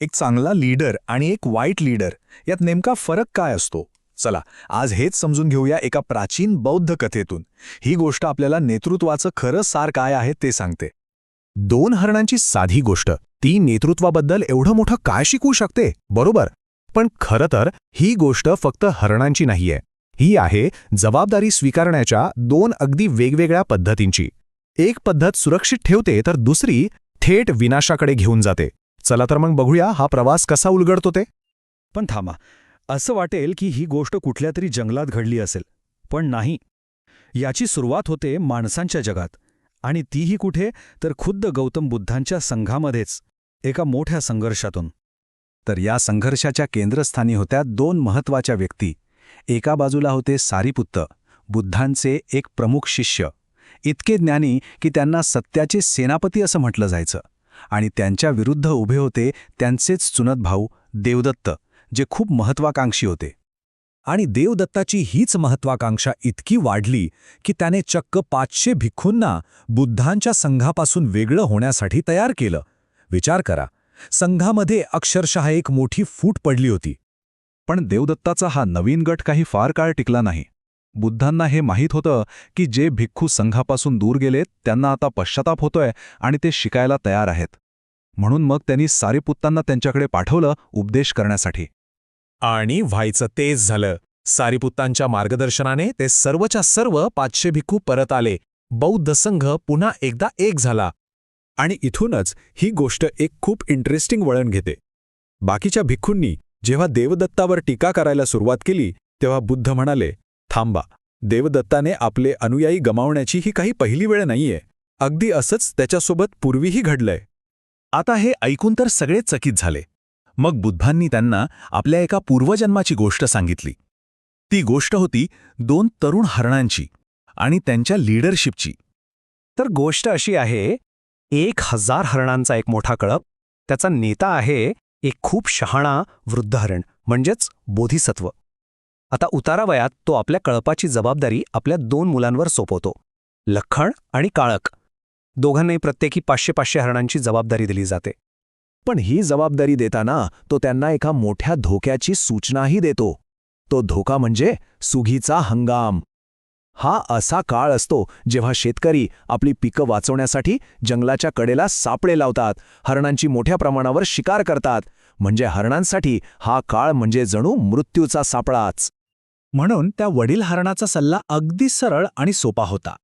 एक चांगला लीडर आणि एक वाईट लीडर यात नेमका फरक काय असतो? चला आज हेच समजून घेऊया एका प्राचीन बौद्ध कथेतून. ही गोष्ट आपल्याला नेतृत्वाचं खरं सार काय आहे ते सांगते. दोन हरणांची साधी गोष्ट ती नेतृत्वाबद्दल एवढं मोठं काय शिकवू शकते? बरोबर. पण खरं तर ही गोष्ट फक्त हरणांची नाहीये. ही आहे जबाबदारी स्वीकारण्याच्या दोन अगदी वेगवेगळ्या पद्धतींची. एक पद्धत सुरक्षित ठेवते तर दुसरी थेट विनाशाकडे घेऊन जाते. चला तर मग बघूया हा प्रवास कसा उलगडतो ते. पण थांबा असं वाटेल की ही गोष्ट कुठल्या तरी जंगलात घडली असेल पण नाही. याची सुरुवात होते माणसांच्या जगात आणि तीही कुठे तर खुद्द गौतम बुद्धांच्या संघामध्येच एका मोठ्या संघर्षातून. तर या संघर्षाच्या केंद्रस्थानी होत्या दोन महत्त्वाच्या व्यक्ती. एका बाजूला होते सारीपुत्त बुद्धांचे एक प्रमुख शिष्य. इतके ज्ञानी की त्यांना सत्याचे सेनापती असं म्हटलं जायचं. आणि त्यांच्या विरुद्ध उभे होते त्यांचेच चुनत भाऊ देवदत्त जे खूप महत्वाकांक्षी होते. आणि देवदत्ताची हीच महत्वाकांक्षा इतकी वाढली की त्याने चक्क पाचशे भिक्खूंना बुद्धांच्या संघापासून वेगळं होण्यासाठी तयार केलं. विचार करा संघामध्ये अक्षरशः एक मोठी फूट पडली होती. पण देवदत्ताचा हा नवीन गट काही फार काळ टिकला नाही. बुद्धांना हे माहीत होतं की जे भिक्खू संघापासून दूर गेलेत त्यांना आता पश्चाताप होतोय आणि ते शिकायला तयार आहेत. म्हणून मग त्यांनी सारीपुत्तांना त्यांच्याकडे पाठवलं उपदेश करण्यासाठी. आणि व्हायचं तेच झालं. सारीपुत्तांच्या मार्गदर्शनाने ते सर्वच्या सर्व पाचशे भिक्खू परत आले. बौद्ध संघ पुन्हा एकदा एक झाला. आणि इथूनच ही गोष्ट एक खूप इंटरेस्टिंग वळण घेते. बाकीच्या भिक्खूंनी जेव्हा देवदत्तावर टीका करायला सुरुवात केली तेव्हा बुद्ध म्हणाले थांबा. देवदत्ताने आपले अनुयायी गमावण्याची ही काही पहिली वेळ नाहीये. अगदी असंच त्याच्यासोबत पूर्वीही घडलंय. आता हे ऐकून तर सगळे चकित झाले. मग बुद्धांनी त्यांना आपल्या एका पूर्वजन्माची गोष्ट सांगितली. ती गोष्ट होती दोन तरुण हरणांची आणि त्यांच्या लीडरशिपची. तर गोष्ट अशी आहे एक हजार हरणांचा एक मोठा कळप त्याचा नेता आहे एक खूप शहाणा वृद्ध हरण म्हणजेच बोधिसत्व. आता उतारावयात तो आपल्या कळपाची जबाबदारी आपल्या दोन मुलांवर सोपवतो. लखण आणि काळक. दोघांनाही प्रत्येकी पाचशे पाचशे हरणांची जबाबदारी दिली जाते. पण ही जबाबदारी देताना तो त्यांना एका मोठ्या धोक्याची सूचनाही देतो. तो धोका म्हणजे सुगीचा हंगाम. हा असा काळ असतो जेव्हा शेतकरी आपली पिकं वाचवण्यासाठी जंगलाच्या कडेला सापळे लावतात हरणांची मोठ्या प्रमाणावर शिकार करतात. म्हणजे हरणांसाठी हा काळ म्हणजे जणू मृत्यूचा सापळाच. म्हणून त्या वडील हरणाचा सल्ला अगदी सरळ आणि सोपा होता.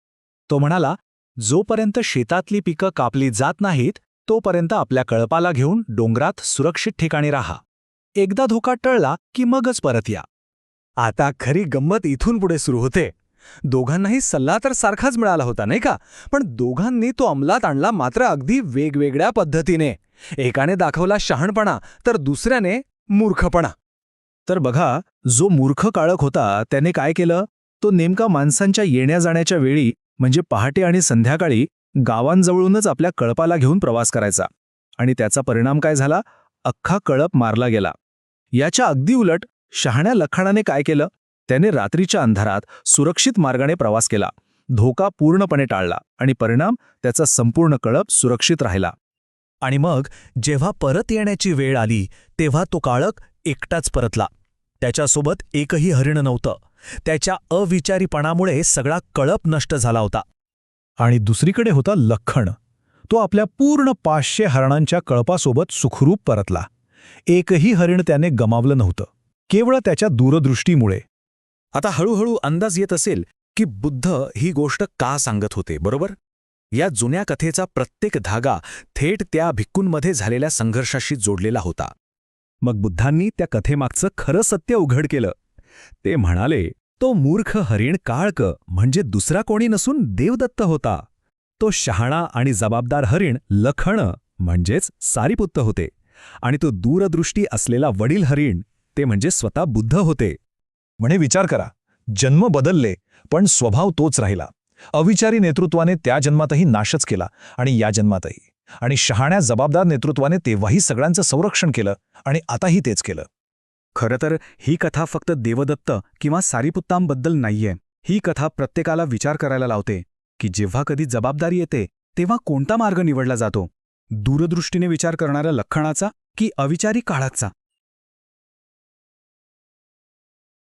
तो म्हणाला जोपर्यंत शेतातली पिकं कापली जात नाहीत तोपर्यंत आपल्या कळपाला घेऊन डोंगरात सुरक्षित ठिकाणी राहा. एकदा धोका टळला की मगच परत या. आता खरी गंमत इथून पुढे सुरू होते. दोघांनाही सल्ला तर सारखाच मिळाला होता नाही का? पण दोघांनी तो अंमलात आणला मात्र अगदी वेगवेगळ्या पद्धतीने. एकाने दाखवला शहाणपणा तर दुसऱ्याने मूर्खपणा. तर बघा जो मूर्ख काळक होता त्याने काय केलं? तो नेमका माणसांच्या येण्या जाण्याच्या वेळी म्हणजे पहाटे आणि संध्याकाळी गावांजवळूनच आपल्या कळपाला घेऊन प्रवास करायचा. आणि त्याचा परिणाम काय झाला? अख्खा कळप मारला गेला. याच्या अगदी उलट शहाण्या लखाणाने काय केलं? त्याने रात्रीच्या अंधारात सुरक्षित मार्गाने प्रवास केला. धोका पूर्णपणे टाळला आणि परिणाम त्याचा संपूर्ण कळप सुरक्षित राहिला. आणि मग जेव्हा परत येण्याची वेळ आली तेव्हा तो काळक एकटाच परतला. त्याच्यासोबत एकही हरिण नव्हतं. त्याच्या अविचारीपणामुळे सगळा कळप नष्ट झाला होता. आणि दुसरीकडे होता लखण. तो आपल्या पूर्ण पाचशे हरणांच्या कळपासोबत सुखरूप परतला. एकही हरिण त्याने गमावलं नव्हतं. केवळ त्याच्या दूरदृष्टीमुळे. आता हळूहळू अंदाज येत असेल की बुद्ध ही गोष्ट का सांगत होते बरोबर? या जुन्या कथेचा प्रत्येक धागा थेट त्या भिक्कूंमध्ये झालेल्या संघर्षाशी जोडलेला होता. मग बुद्धांनी त्या कथेमागचं खरं सत्य उघड केलं. ते म्हणाले तो मूर्ख हरिण काळक म्हणजे दुसरा कोणी नसून देवदत्त होता. तो शहाणा आणि जबाबदार हरिण लखण म्हणजेच सारीपुत्त होते. आणि तो दूरदृष्टी असलेला वडील हरिण ते म्हणजे स्वतः बुद्ध होते. म्हणे विचार करा. जन्म बदलले पण स्वभाव तोच राहिला. अविचारी नेतृत्वाने त्या जन्मातही नाशच केला आणि या जन्मातही. आणि शहाण्या जबाबदार नेतृत्वाने तेव्हाही सगळ्यांचं संरक्षण केलं आणि आताही तेच केलं. खरं तर ही कथा फक्त देवदत्त किंवा सारीपुत्तांबद्दल नाहीये. ही कथा प्रत्येकाला विचार करायला लावते की जेव्हा कधी जबाबदारी येते तेव्हा कोणता मार्ग निवडला जातो? दूरदृष्टीने विचार करणाऱ्या लखणाचा की अविचारी काळाचा?